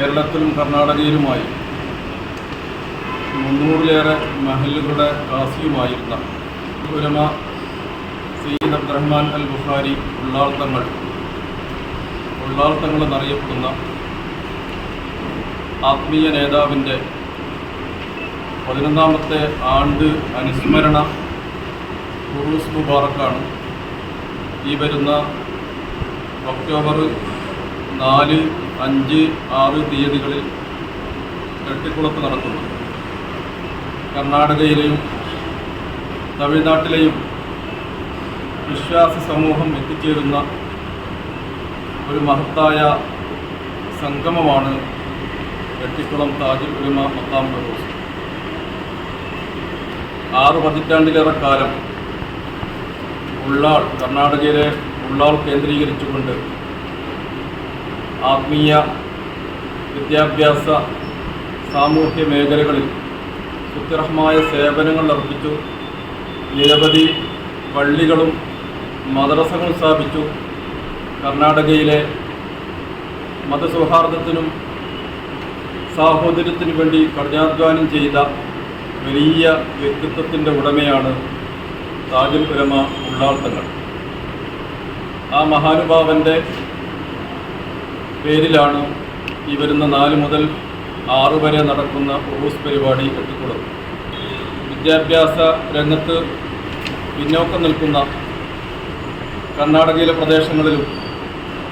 കേരളത്തിലും കർണാടകയിലുമായി മുന്നൂറിലേറെ മഹലുകളുടെ കാസിയുമായിരുന്ന ഉലമ സയ്യിദ് അബ്ദുറഹ്മാൻ അൽ ബുഖാരി ഉള്ളാൾത്തങ്ങൾ ഉള്ളാൾത്തങ്ങൾ എന്നറിയപ്പെടുന്ന ആത്മീയ നേതാവിന്റെ പതിനൊന്നാമത്തെ ആണ്ട് അനുസ്മരണ ഉറൂസ് മുബാറക്കാണ് ഈ വരുന്ന ഒക്ടോബർ നാല് അഞ്ച് ആറ് തീയതികളിൽ തട്ടിക്കുളത്ത് നടക്കുന്നു. കർണാടകയിലെയും തമിഴ്നാട്ടിലെയും വിശ്വാസ സമൂഹം എത്തിച്ചേരുന്ന ഒരു മഹത്തായ സംഗമമാണ് വെട്ടിക്കുളം താജുൽ ഉലമ പത്താം പ്രദോസ് ആറ് പതിറ്റാണ്ടിലേറെ കാലം ഉള്ളാൾ കർണാടകയിലെ ഉള്ളാൾ കേന്ദ്രീകരിച്ചുകൊണ്ട് ആത്മീയ വിദ്യാഭ്യാസ സാമൂഹ്യ മേഖലകളിൽ സുത്യർഹമായ സേവനങ്ങൾ അർപ്പിച്ചു. നിരവധി പള്ളികളും മദ്രസകളും സ്ഥാപിച്ചു. കർണാടകയിലെ മതസൗഹാർദ്ദത്തിനും സാഹോദര്യത്തിനു വേണ്ടി കഠിനാധ്വാനം ചെയ്ത വലിയ വ്യക്തിത്വത്തിന്റെ ഉടമയാണ് താജുൽ ഉലമ ഉള്ളാൾത്തങ്ങൾ ആ മഹാനുഭാവന്റെ പേരിലാണ് ഈ വരുന്ന നാല് മുതൽ ആറ് വരെ നടക്കുന്ന ഉറൂസ് പരിപാടി കെട്ടിക്കുളം വിദ്യാഭ്യാസ രംഗത്ത് പിന്നോക്കം നിൽക്കുന്ന കർണാടകയിലെ പ്രദേശങ്ങളിലും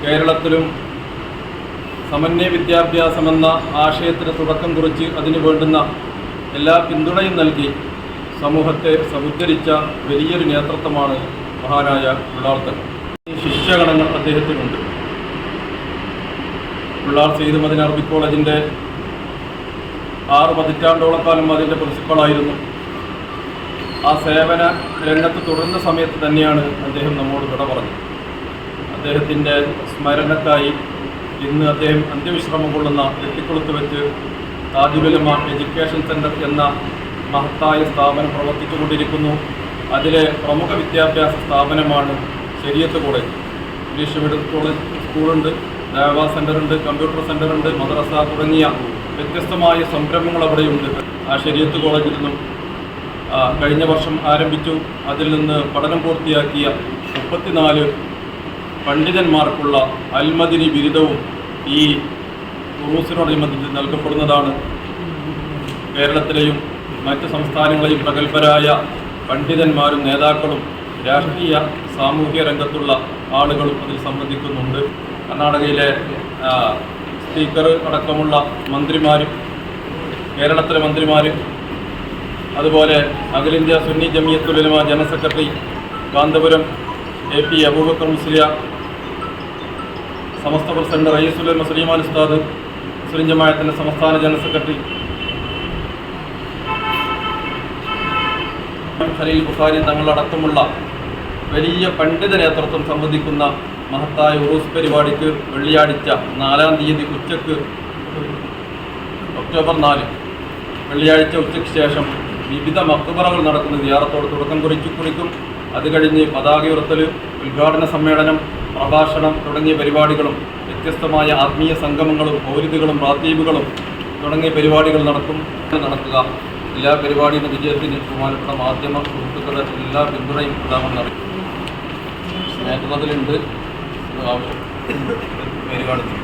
കേരളത്തിലും സമന്വയ വിദ്യാഭ്യാസമെന്ന ആശയത്തിന് തുടക്കം കുറിച്ച് അതിന് വേണ്ടുന്ന എല്ലാ പിന്തുണയും നൽകി സമൂഹത്തെ സമുദ്ധരിച്ച വലിയൊരു നേതൃത്വമാണ് മഹാനായ ഈ ശിഷ്യഗണങ്ങൾ അദ്ദേഹത്തിനുണ്ട്. ഉള്ളാർ സെയ്ദ് മദിന അറബിക് കോളേജിന്റെ ആറ് പതിറ്റാണ്ടോളം കാലം അതിന്റെ പ്രിൻസിപ്പളായിരുന്നു. ആ സേവന രംഗത്ത് തുടരുന്ന സമയത്ത് തന്നെയാണ് അദ്ദേഹം നമ്മോട് വിട പറഞ്ഞത്. അദ്ദേഹത്തിന്റെ സ്മരണക്കായി ഇന്ന് അദ്ദേഹം അന്ത്യവിശ്രമം കൊള്ളുന്ന വെട്ടിക്കുളത്ത് വെച്ച് താജുലുലമ എഡ്യൂക്കേഷൻ സെന്റർ എന്ന മഹത്തായ സ്ഥാപനം പ്രവർത്തിച്ചുകൊണ്ടിരിക്കുന്നു. അതിലെ പ്രമുഖ വിദ്യാഭ്യാസ സ്ഥാപനമാണ് Shariat college. English medium college സ്കൂളുണ്ട്. ദേവാ സെന്ററുണ്ട് കമ്പ്യൂട്ടർ സെന്ററുണ്ട് മദ്രസ തുടങ്ങിയ വ്യത്യസ്തമായ സംരംഭങ്ങൾ അവിടെയുണ്ട്. ആ ശരിയത്ത് കോളേജിൽ നിന്നും കഴിഞ്ഞ വർഷം ആരംഭിച്ചു. അതിൽ നിന്ന് പഠനം പൂർത്തിയാക്കിയ മുപ്പത്തിനാല് പണ്ഡിതന്മാർക്കുള്ള അൽമദിനി ബിരുദവും ഈ ഉറൂസിനോടനുബന്ധിച്ച് നൽകപ്പെടുന്നതാണ്. കേരളത്തിലെയും മറ്റ് സംസ്ഥാനങ്ങളെയും പ്രഗത്ഭരായ പണ്ഡിതന്മാരും നേതാക്കളും രാഷ്ട്രീയ സാമൂഹ്യ രംഗത്തുള്ള ആളുകളും അതിൽ സംബന്ധിക്കുന്നുണ്ട്. കർണാടകയിലെ സ്പീക്കർ അടക്കമുള്ള മന്ത്രിമാരും കേരളത്തിലെ മന്ത്രിമാരും അതുപോലെ അഖിലേന്ത്യാ Sunni Jamiyyathul Ulama general secretary Kanthapuram A P Aboobacker Musliyar Samastha president റയീസുൽ മുസ്ലിമാൻ ഉസ്താദ് മുസ്ലിം ജമായത്തിന്റെ സംസ്ഥാന ജനറൽ സെക്രട്ടറി ഖലീൽ ബുഖാരി തങ്ങളടക്കമുള്ള വലിയ പണ്ഡിത നേതൃത്വം സംബന്ധിക്കുന്ന മഹത്തായ ഉറൂസ് പരിപാടിക്ക് വെള്ളിയാഴ്ച നാലാം തീയതി ഉച്ചയ്ക്ക് ഒക്ടോബർ നാല്. വെള്ളിയാഴ്ച ഉച്ചയ്ക്ക് ശേഷം വിവിധ മക്തുപറകൾ നടക്കുന്ന സിയാറത്തോട് തുടക്കം കുറിച്ചു കുറിക്കും. അത് കഴിഞ്ഞ് പതാക ഉയർത്തൽ ഉദ്ഘാടന സമ്മേളനം പ്രഭാഷണം തുടങ്ങിയ പരിപാടികളും വ്യത്യസ്തമായ ആത്മീയ സംഗമങ്ങളും മൗലിദുകളും റാത്തീബുകളും തുടങ്ങിയ പരിപാടികൾ നടക്കും. നടക്കുക. എല്ലാ പരിപാടിയുടെ വിജയത്തിന് ബഹുമാനപ്പെട്ട മാധ്യമ സുഹൃത്തുക്കളുടെ എല്ലാ പിന്തുണയും ഉണ്ടാകുമെന്നറിയും നേതൃത്വത്തിലുണ്ട് బాబు మెరుగడుతుంది.